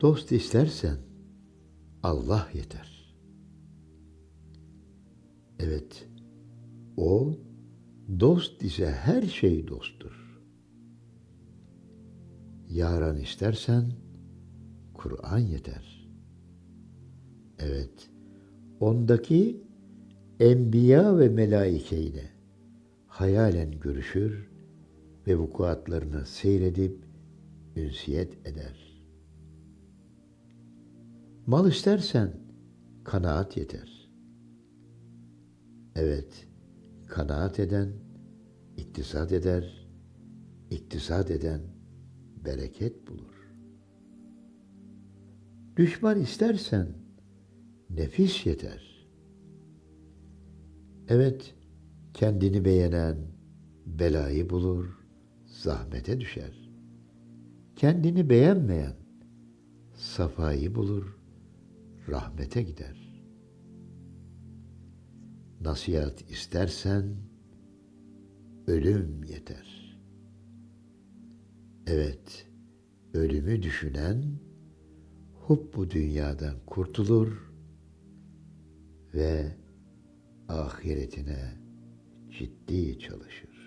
dost istersen Allah yeter. Evet, o dost ise her şey dosttur. Yaran istersen Kur'an yeter. Evet, ondaki enbiya ve melaike ile hayalen görüşür ve vukuatlarını seyredip ünsiyet eder. Mal istersen kanaat yeter. Evet, kanaat eden iktisat eder, iktisat eden bereket bulur. Düşman istersen nefis yeter. Evet, kendini beğenen belayı bulur, zahmete düşer. Kendini beğenmeyen safayı bulur, rahmete gider. Nasihat istersen ölüm yeter. Evet, ölümü düşünen hub bu dünyadan kurtulur ve ahiretine ciddi çalışır.